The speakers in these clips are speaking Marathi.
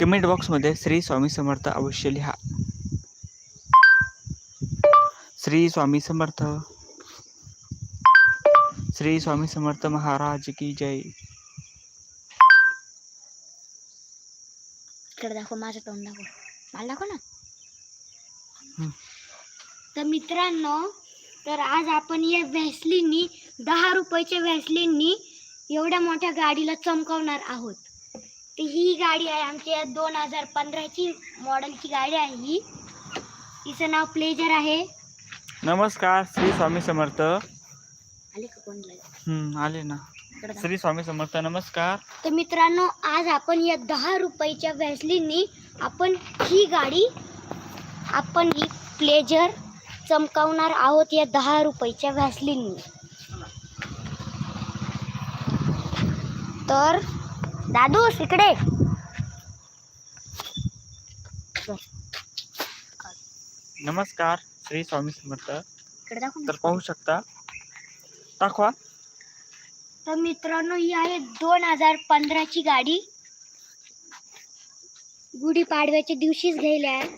कमेंट बॉक्समध्ये श्री स्वामी समर्थ अवश्य लिहा. श्री स्वामी समर्थ. श्री स्वामी समर्थ महाराज की जय. इकडे दाखव माझं तोंड दाखव. मला दाखव ना. तर मित्रांनो तर आज आपण या व्हॅसलिननी दहा रुपयाच्या व्हॅसलिननी एवढ्या मोठ्या गाडीला चमकवणार आहोत. तर ही गाडी आहे आमच्या दोन हजार पंधराची मॉडेलची गाडी आहे ही. तिचं नाव प्लेजर आहे. नमस्कार श्री स्वामी समर्थ. आले का कोणला हम्म, आले ना. श्री स्वामी समर्थ नमस्कार. तर मित्रांनो आज आपण या दहा रुपयाच्या व्हॅसलिननी आपण ही गाडी आपण ही प्लेजर चमकावणार आहोत या दहा रुपयाच्या व्हॅसलिननी तर दादू इकडे. नमस्कार श्री स्वामी समर्थ. इकडे दाखव ना. तर पाहू शकता. दाखवा. तर मित्रांनो ही आहे दोन हजार पंधराची गाडी. गुढीपाडव्याच्या दिवशीच घ्यायला आहे.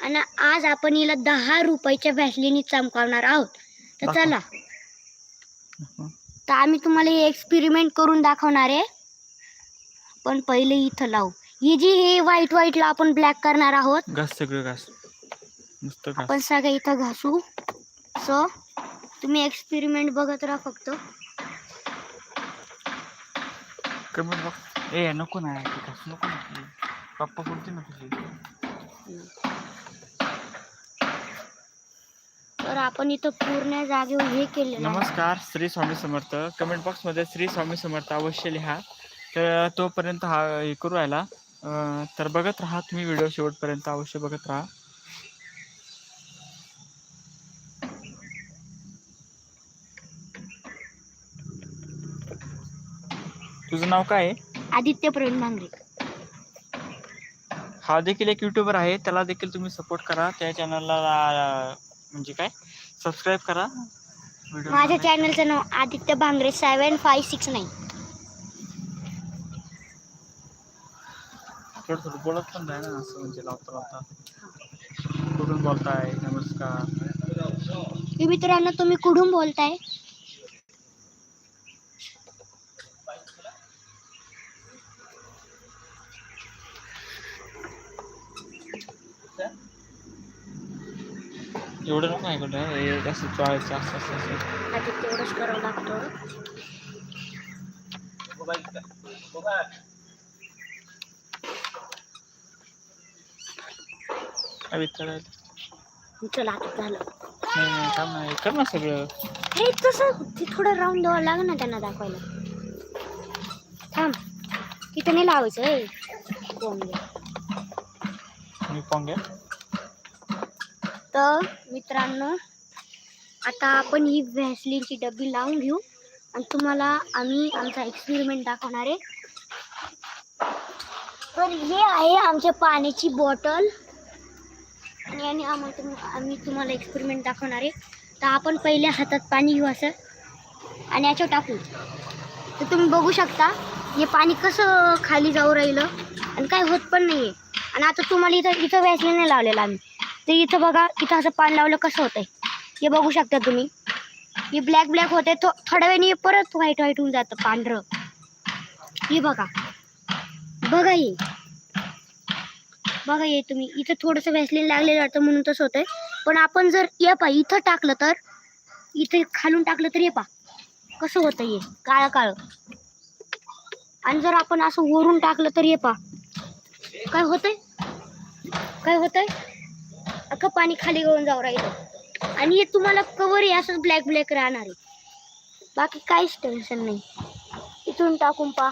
आणि आज आपण हिला दहा रुपयाच्या व्हॅसलिनी चमकावणार आहोत. तर दाखवा. चला. तर आम्ही तुम्हाला हे एक्सपेरिमेंट करून दाखवणार आहे. पण पहिले इथं लावू. ही जी हे व्हाईट व्हाईटला आपण ब्लॅक करणार आहोत घास सगळं घास. आपण सगळं इथं घासू. सो तुम्ही एक्सपेरिमेंट बघत राहा फक्त. कमेंट बॉक्स ए नको ना ते घास नको ना पप्पा ना तुझी? तर आपण इथं पूर्ण जागेवर हे केलेलं आहे. नमस्कार श्री स्वामी समर्थ. कमेंट बॉक्समध्ये श्री स्वामी समर्थ अवश्य लिहा. तर तोपर्यंत हा हे करू राहिला. तर बघत राहा तुम्ही व्हिडिओ शेवटपर्यंत अवश्य बघत राहा. तुझं नाव काय आहे? आदित्य प्रवीण भांगरे हा देखील एक युट्यूबर आहे. त्याला देखील तुम्ही सपोर्ट करा. त्या चॅनलला म्हणजे काय? सबस्क्राईब करा. व्हिडिओ माझ्या चॅनलचं नाव Aditya Bhangare seven five six nine थोडं थोडं बोलत पण राहा ना असं म्हणजे लावता लावता. कुठून बोलताय नमस्कार. मित्रांनो तुम्ही कुठून बोलताय? एवढं नको आहे कुठं हे असं चॉईस असं असं असं आदित्य एवढंच करावं लागतं. चला आता झालं. नाही नाही थांब ना कर ना सगळं. हे तसं ते थोडं राऊंड द्यावं लागेल ना त्यांना दाखवायला. थांब. तिथं नाही लावायचं ए. मी तर मित्रांनो आता आपण ही व्हॅसलिनची डब्बी लावून घेऊ. आणि तुम्हाला आम्ही आमचा एक्सपेरिमेंट दाखवणार आहे. तर हे आहे आमच्या पाण्याची बॉटल आणि याने आम्हाला तुम आम्ही तुम्हाला एक्सपेरिमेंट दाखवणार आहे. तर आपण पहिले हातात पाणी घेऊ असं. आणि याच्यावर टाकू. तर तुम्ही बघू शकता हे पाणी कसं खाली जाऊ राहिलं. आणि काय होत पण नाही आहे आणि आता तुम्हाला इथं इथं व्यासने नाही लावलेलं आम्ही. तर इथं बघा इथं असं पाणी लावलं कसं होतं आहे हे बघू शकता तुम्ही. हे ब्लॅक ब्लॅक होते थो थोड्या वेळाने परत व्हाईट व्हाईट होऊन जातं पांढरं. हे बघा. बघा हे. बघा हे तुम्ही. इथं थोडंसं व्हॅसलिन लागलेलं वाटतं म्हणून तसं होतंय. पण आपण जर ये पा इथं टाकलं तर इथे खालून टाकलं तर ये पा कसं होतं हे? काळं काळं. आणि जर आपण असं वरून टाकलं तर ये पा काय होतंय? काय होतंय? अख्खं पाणी खाली गळून जाऊ राहिलं. आणि हे तुम्हाला कवर आहे असंच ब्लॅक ब्लॅक राहणार आहे. बाकी काहीच टेन्शन नाही. इथून टाकून पा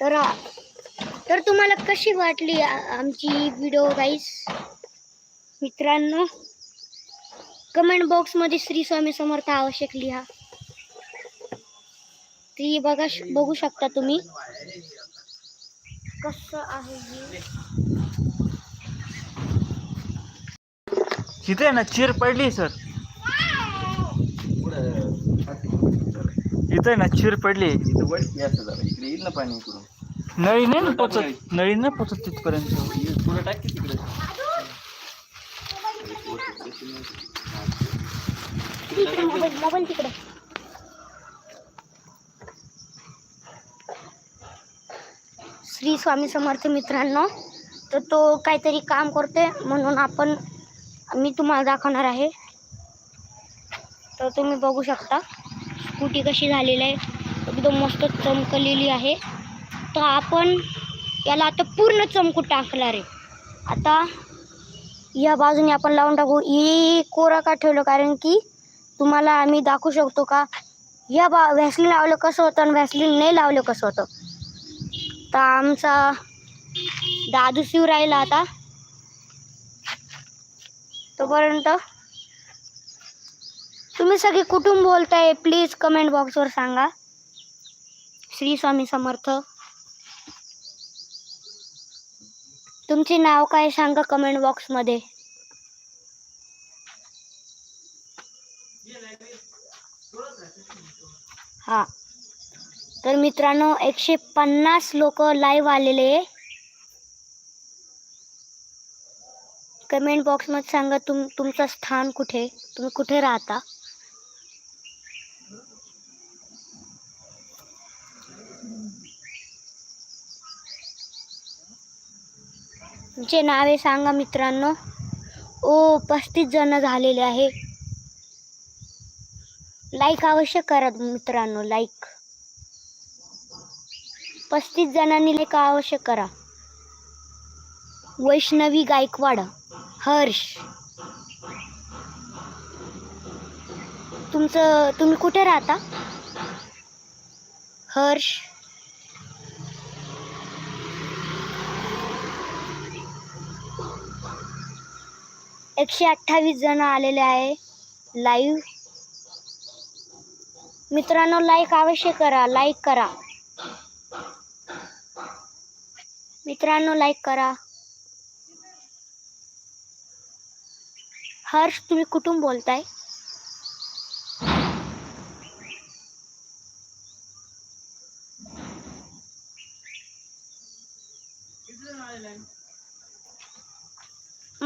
तर तर तुम्हाला कशी वाटली आमची व्हिडिओ गाईस मित्रांनो कमेंट बॉक्समध्ये श्री स्वामी समर्थ आवश्यक लिहा. ती बघा बघू शकता तुम्ही. कसं आहे हे? इथे आहे ना चिर पडली सर इथे ना चिर पडली इकडे येईल ना पाणी इकडून. नळी नाही ना पोचत नळी नाही पोचत तिथपर्यंत. पुढे टाक की तिकडे तिकडे मोबाईल मोबाईल तिकडे श्री स्वामी समर्थ मित्रांनो तर तो काहीतरी काम करतोय म्हणून आपण मी तुम्हाला दाखवणार आहे. तर तुम्ही बघू शकता स्कूटी कशी झालेली आहे. एकदम मस्त चमकलेली आहे. तर आपण याला आता पूर्ण चमकू टाकणार आहे. आता या बाजूने आपण लावून टाकू. हे कोरा का ठेवलं? कारण की तुम्हाला आम्ही दाखवू शकतो का? या बा व्हॅसलिन लावलं कसं होतं आणि व्हॅसलिन नाही लावलं कसं होतं? तर आमचा दादू शिव राहिला आता. तोपर्यंत तुम्ही सगळे कुठून बोलताय? प्लीज कमेंट बॉक्सवर सांगा. श्री स्वामी समर्थ. तुमचे नाव काय सांगा कमेंट बॉक्समध्ये हा. तर मित्रांनो एकशे पन्नास लोक लाईव्ह आलेले कमेंट बॉक्समध्ये सांगा तुम तुमचं स्थान कुठे? तुम्ही कुठे राहता? तुमचे नावे सांगा मित्रांनो. ओ पस्तीस जण झालेले आहे. लाईक अवश्य करा मित्रांनो लाईक पस्तीस जणांनी लेखा अवश्य करा. वैष्णवी गायकवाड हर्ष. तुमचं तुम्ही कुठे राहता? हर्ष. एकशे अठ्ठावीस जण आलेले आहे लाईव्ह मित्रांनो लाईक अवश्य करा लाईक करा. मित्रांनो लाईक करा. हर्ष तुम्ही कुठून बोलताय?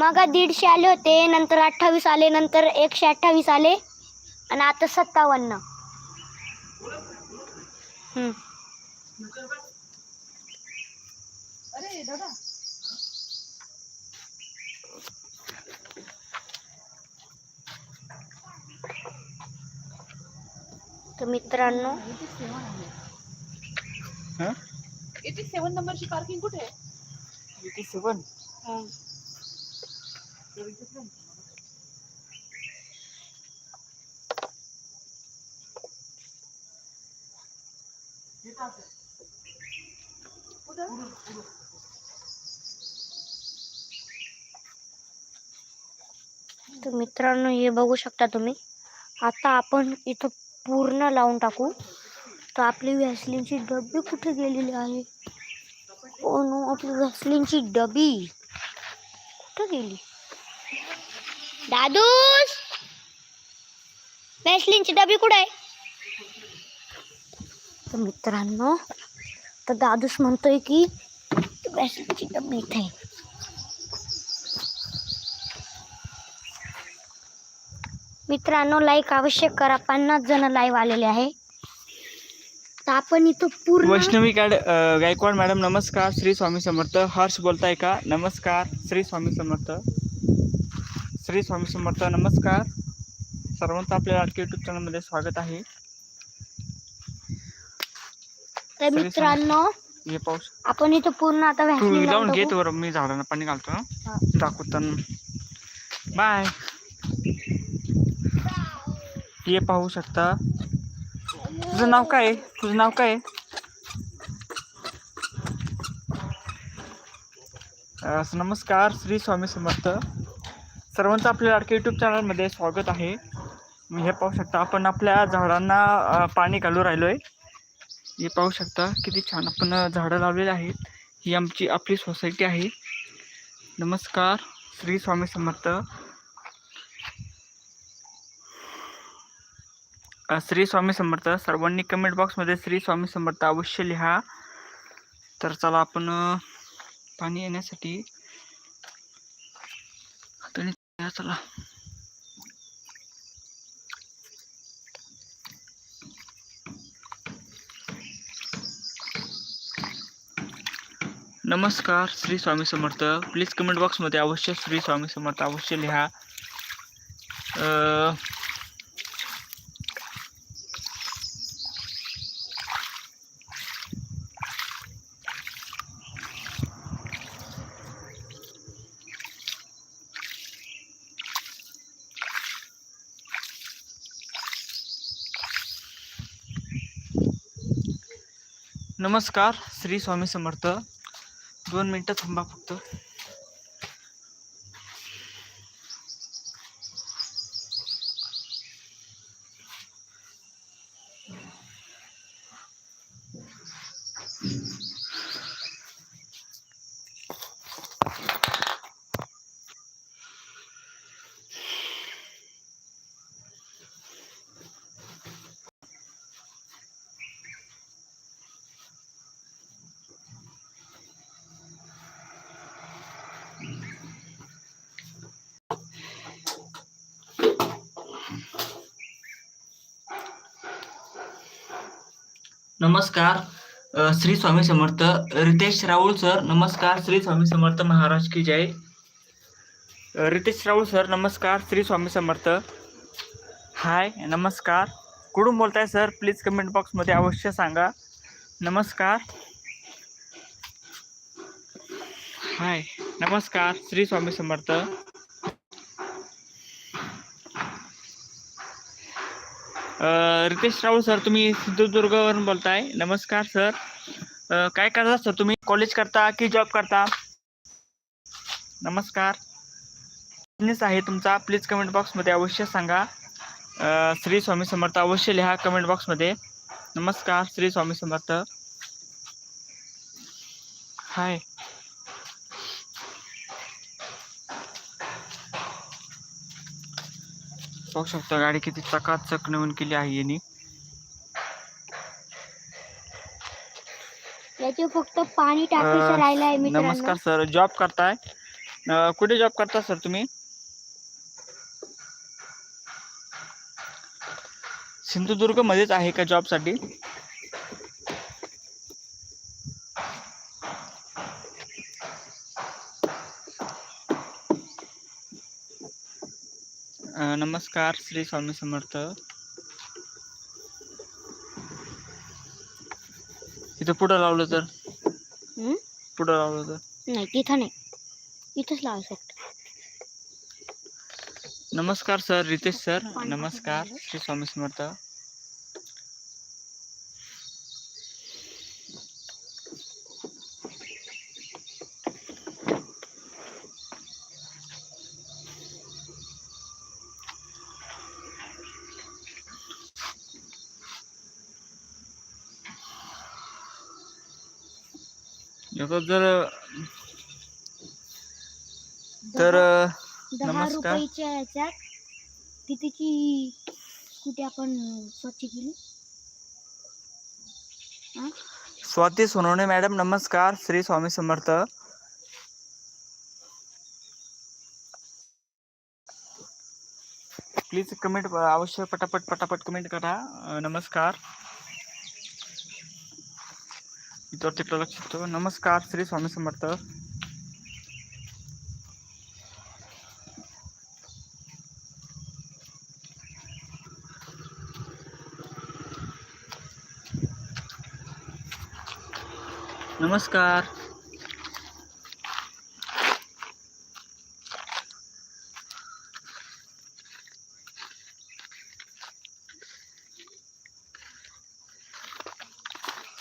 मग दीडशे आले होते नंतर अठ्ठावीस आले नंतर एकशे अठ्ठावीस आले आणि आता सत्तावन्न. हम्म. तर मित्रांनो हां? एटी सेवन नंबरची पार्किंग कुठे आहे? Eighty seven? तर मित्रांनो, हे बघू शकता तुम्ही. आता आपण इथं पूर्ण लावून टाकू. तर आपली व्हॅसलिनची डबी कुठे गेलेली आहे? ओ नो, आपली व्हॅसलिनची डबी कुठे गेली? दादूस! व्हॅसलिनची डबी कुठे आहे? तर मित्रांनो तर दादूस म्हणतोय की व्हॅसलिनची डबी इथे आहे. मित्रांनो लाईक आवश्यक करा. पन्नास जण लाईव्ह आलेले आहे. तर आपण इथं पूर्ण वैष्णवी गाड गायकवाड मॅडम नमस्कार. श्री स्वामी समर्थ. हर्ष बोलताय का? नमस्कार. श्री स्वामी समर्थ. श्री स्वामी समर्थ नमस्कार सर्वांचं आपल्या लाडके युट्यूब चॅनलमध्ये स्वागत आहे तर मित्रांनो हे पाऊस आपण इथं पूर्ण आता तू लावून घे मी झाडांना पाणी घालतो हं. हा. दाखवताना बाय हे पाहू शकता तुझं नाव काय आहे? तुझं नाव काय आहे? अं, नमस्कार श्री स्वामी समर्थ सर्वांचं आपल्या लाडके यूट्यूब चॅनलमध्ये स्वागत आहे. हे पाहू शकता आपण आपल्या झाडांना पाणी घालू राहिलो आहे हे पाहू शकता किती छान आपण झाडं लावलेली आहेत. ही आमची आपली सोसायटी आहे. नमस्कार श्री स्वामी समर्थ. श्री स्वामी समर्थ सर्वांनी कमेंट बॉक्समध्ये श्री स्वामी समर्थ अवश्य लिहा. तर चला आपण पाणी येण्यासाठी चला नमस्कार श्री स्वामी समर्थ. प्लीज कमेंट बॉक्समध्ये अवश्य श्री स्वामी समर्थ अवश्य लिहा. नमस्कार श्री स्वामी समर्थ. दोन मिनटं थांबा फक्त. नमस्कार श्री स्वामी समर्थ. रितेश राऊळ सर नमस्कार श्री स्वामी समर्थ महाराज की जय. रितेश राऊळ सर नमस्कार श्री स्वामी समर्थ. हाय नमस्कार. कुठून बोलताय सर? प्लीज कमेंट बॉक्समध्ये अवश्य सांगा. नमस्कार. हाय नमस्कार श्री स्वामी समर्थ. रितेश राऊळ सर तुम्ही सिंधुदुर्गवरून बोलताय. नमस्कार सर. काय करता सर तुम्ही? कॉलेज करता की जॉब करता? नमस्कार. बिझनेस आहे तुमचा. प्लीज कमेंट बॉक्समध्ये अवश्य सांगा. श्री स्वामी समर्थ अवश्य लिहा कमेंट बॉक्समध्ये नमस्कार श्री स्वामी समर्थ. हाय पाहू शकता गाडी किती चकाचक नवीन केली आहे यांनी. याचे फक्त पाणी टाकायचं राहिलं आहे मित्रांनो. नमस्कार सर जॉब करताय? अं, कुठे जॉब करता सर तुम्ही? सिंधुदुर्ग मध्येच आहे का जॉब नमस्कार श्री स्वामी समर्थ. इथं पुढं लावलं तर? पुढं लावलं तर? नाही तिथं नाही. इथंच लावू शकतो. नमस्कार सर रितेश सर. नमस्कार श्री स्वामी समर्थ. याचा जर तर दहा नमस्कार. रुपयाच्या ह्याच्यात कितीची स्कूटी आपण स्वच्छ केली? स्वाती सोनवणे मॅडम नमस्कार. श्री स्वामी समर्थ. प्लीज कमेंट अवश्य पटापट पटापट कमेंट करा. अं, नमस्कार. इथं तिकडं लक्ष ठेव. नमस्कार श्री स्वामी समर्थ नमस्कार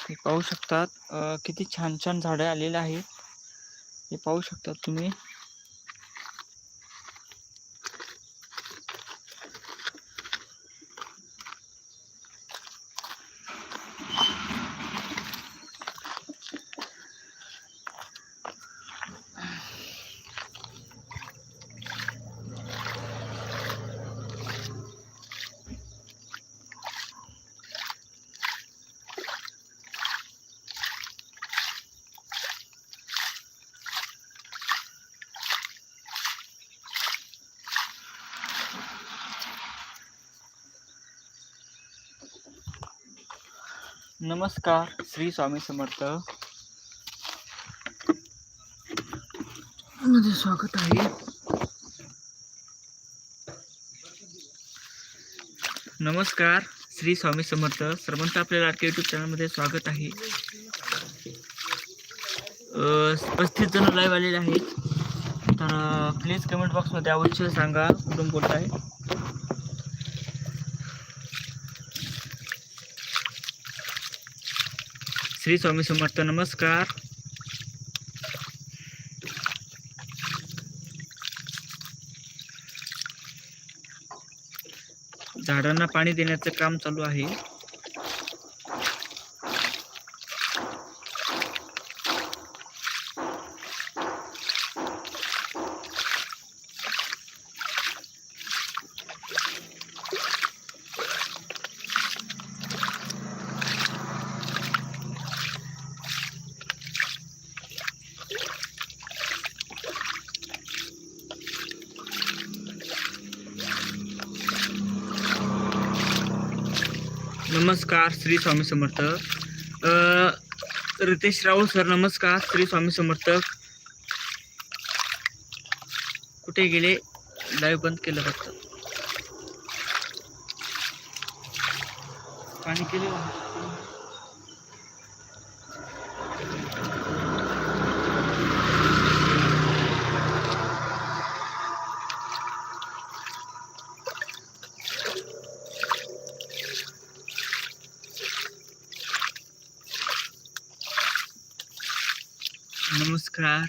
हे पाहू शकतात किती छान छान झाडं आलेली आहेत. हे पाहू शकतात तुम्ही. नमस्कार श्री स्वामी समर्थ. मध्ये स्वागत आहे. नमस्कार श्री स्वामी समर्थ. सर्वांचं आपल्या लाडके यूट्यूब चॅनलमध्ये स्वागत आहे. पस्तीस जण लाईव्ह आलेले आहेत. तर प्लीज कमेंट बॉक्समध्ये अवश्य सांगा. कुठून बोलताय? श्री स्वामी समर्थ नमस्कार. झाडांना पाणी देण्याचं काम चालू आहे. नमस्कार श्री स्वामी समर्थ. रितेश राऊत सर नमस्कार श्री स्वामी समर्थ. कुठे गेले? लाईव्ह बंद केलं फक्त. पाणी केले? नमस्कार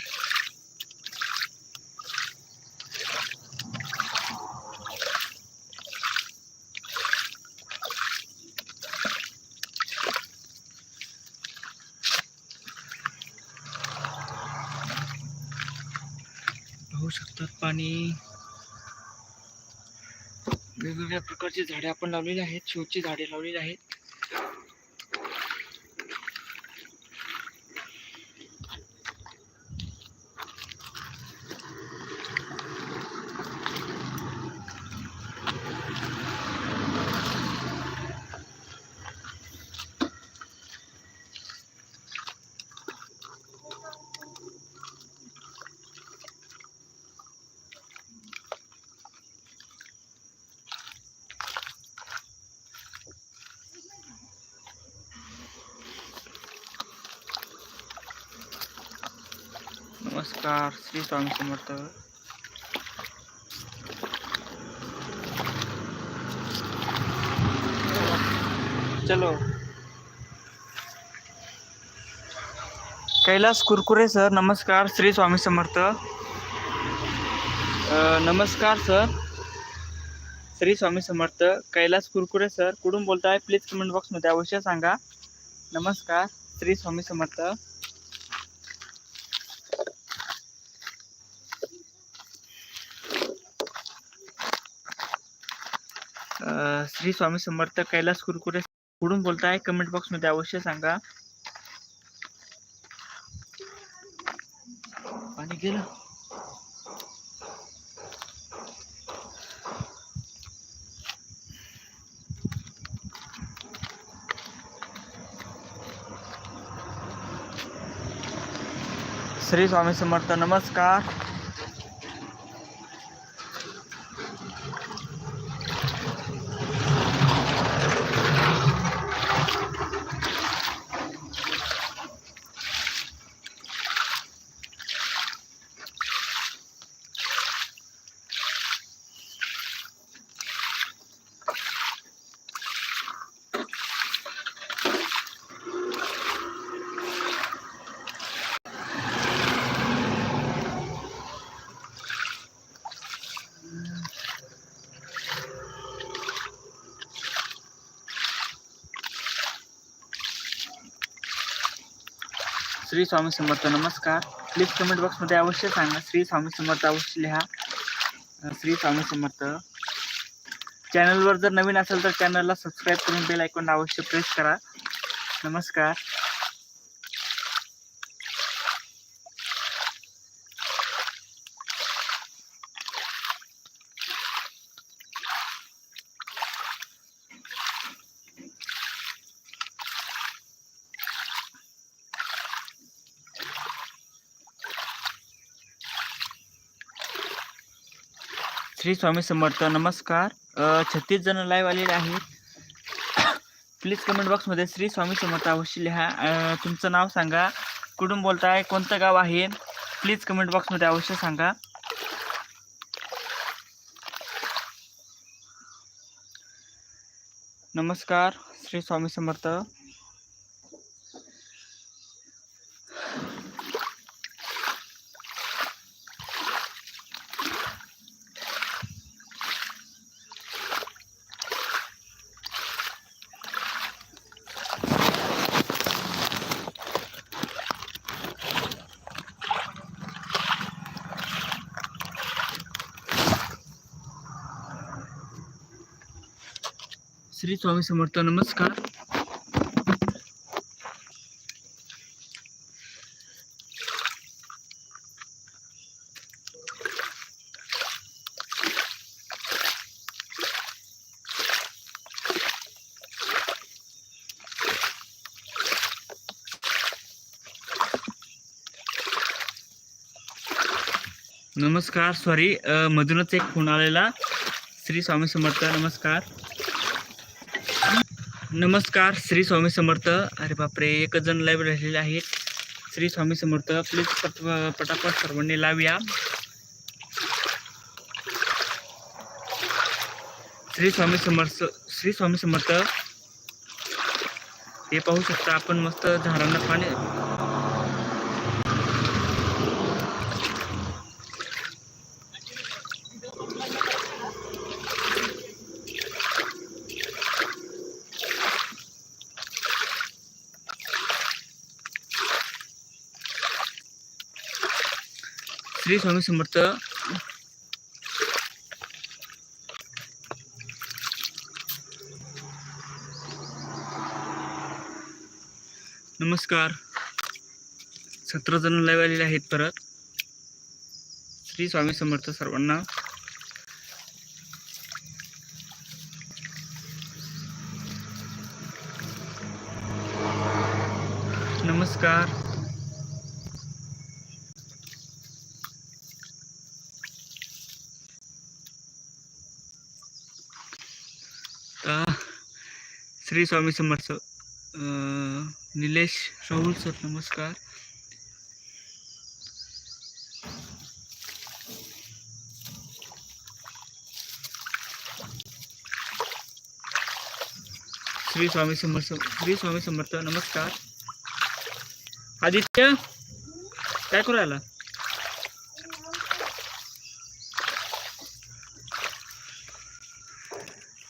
पाहू शकतात पाणी वेगवेगळ्या प्रकारची झाडे आपण लावलेली आहेत. शोची झाडे लावलेली आहेत नमस्कार श्री स्वामी समर्थ चलो कैलास कुरकुरे सर नमस्कार. श्री स्वामी समर्थ. नमस्कार सर. श्री स्वामी समर्थ. कैलास कुरकुरे सर कुठून बोलताय? प्लीज कमेंट बॉक्समध्ये अवश्य सांगा. नमस्कार. श्री स्वामी समर्थ अ, श्री स्वामी समर्थ कैलास कुरकुरे कुठून बोलताय कमेंट बॉक्समध्ये अवश्य सांगा. पाणी गेलं. श्री स्वामी समर्थ नमस्कार. श्री स्वामी समर्थ. नमस्कार. प्लीज कमेंट बॉक्समध्ये अवश्य सांगा. श्री स्वामी समर्थ अवश्य लिहा. श्री स्वामी समर्थ. चॅनलवर जर नवीन असेल तर चॅनलला सबस्क्राईब करून बेल ऐकून अवश्य प्रेस करा. नमस्कार. श्री स्वामी समर्थ नमस्कार. छत्तीस जण लाईव्ह आलेले आहेत. प्लीज कमेंट बॉक्समध्ये श्री स्वामी समर्थ अवश्य लिहा. तुमचं नाव सांगा. कुठून बोलताय? कोणतं गाव आहे? प्लीज कमेंट बॉक्समध्ये अवश्य सांगा. नमस्कार श्री स्वामी समर्थ. स्वामी समर्थ नमस्कार. नमस्कार सॉरी मधूनच एक फोन आलेला. श्री स्वामी समर्थ नमस्कार. नमस्कार श्री स्वामी समर्थ. अरे बापरे एकच जण लाईव्ह राहिलेले आहेत. श्री स्वामी समर्थ प्लीज पट पटापट सर्वांनी लावूया. श्री स्वामी समर्थ श्री स्वामी समर्थ. हे पाहू शकता आपण मस्त झाडांना पाणी. श्री स्वामी समर्थ. नमस्कार. सतरा जण लाईव्ह आलेले आहेत परत. श्री स्वामी समर्थ सर्वांना. नमस्कार अ, श्री स्वामी समर्थ निलेश राहुल सर नमस्कार. श्री स्वामी समर्थ श्री स्वामी समर्थ नमस्कार. आदित्य काय करू आला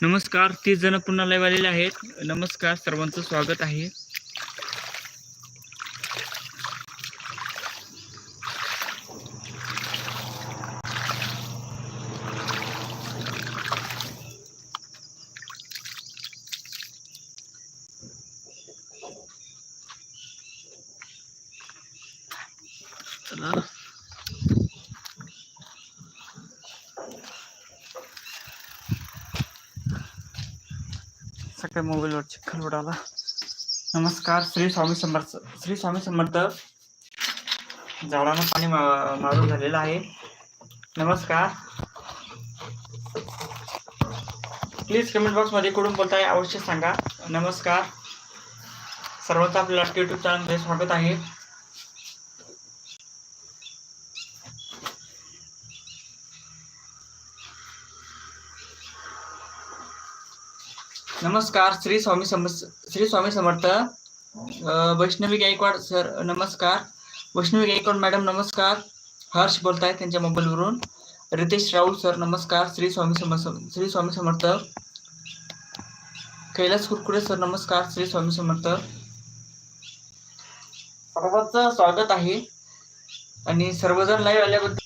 नमस्कार तीस जण पुन्हा लाईव्ह आलेले आहेत. नमस्कार सर्वांचं स्वागत आहे चला आपल्या मोबाईलवर चिखल उडाला. नमस्कार श्री स्वामी समर्थ श्री स्वामी समर्थ. झाडांना पाणी मारून झालेलं आहे. नमस्कार. प्लीज कमेंट बॉक्समध्ये कुठून बोलताय अवश्य सांगा. नमस्कार. सर्वांचं आपल्या लाटके युट्यूब चॅनलमध्ये स्वागत आहे. नमस्कार श्री स्वामी समस श्री स्वामी समर्थ वैष्णवी गायकवाड सर नमस्कार. वैष्णवी गायकवाड मॅडम नमस्कार. हर्ष बोलतायत त्यांच्या मोबाईलवरून. रितेश राऊत सर नमस्कार. श्री स्वामी समर्थ श्री स्वामी समर्थ. कैलास कुरकुरे सर नमस्कार. श्री स्वामी समर्थ. सर्वांचं स्वागत आहे. आणि सर्वजण लाईव्ह आल्याबद्दल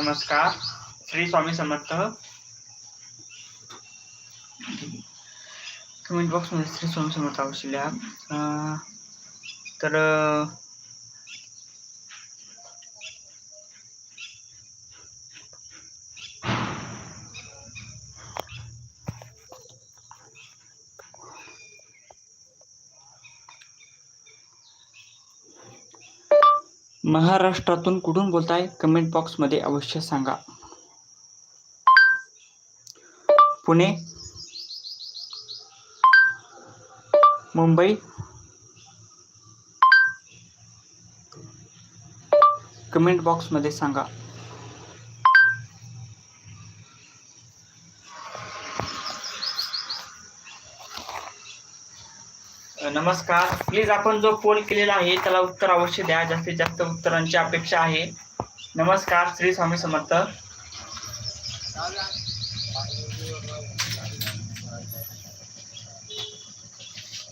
नमस्कार. श्री स्वामी समर्थ. कमेंट बॉक्समध्ये श्री स्वामी समर्थ अवश्य लिहा तर महाराष्ट्रातून कुठून बोलताय? कमेंट बॉक्समध्ये अवश्य सांगा. पुणे मुंबई. कमेंट बॉक्समध्ये सांगा. नमस्कार. प्लीज आपण जो पोल केलेला आहे त्याला उत्तर अवश्य द्या. जास्तीत जास्त उत्तरांची अपेक्षा आहे. नमस्कार श्री स्वामी समर्थ.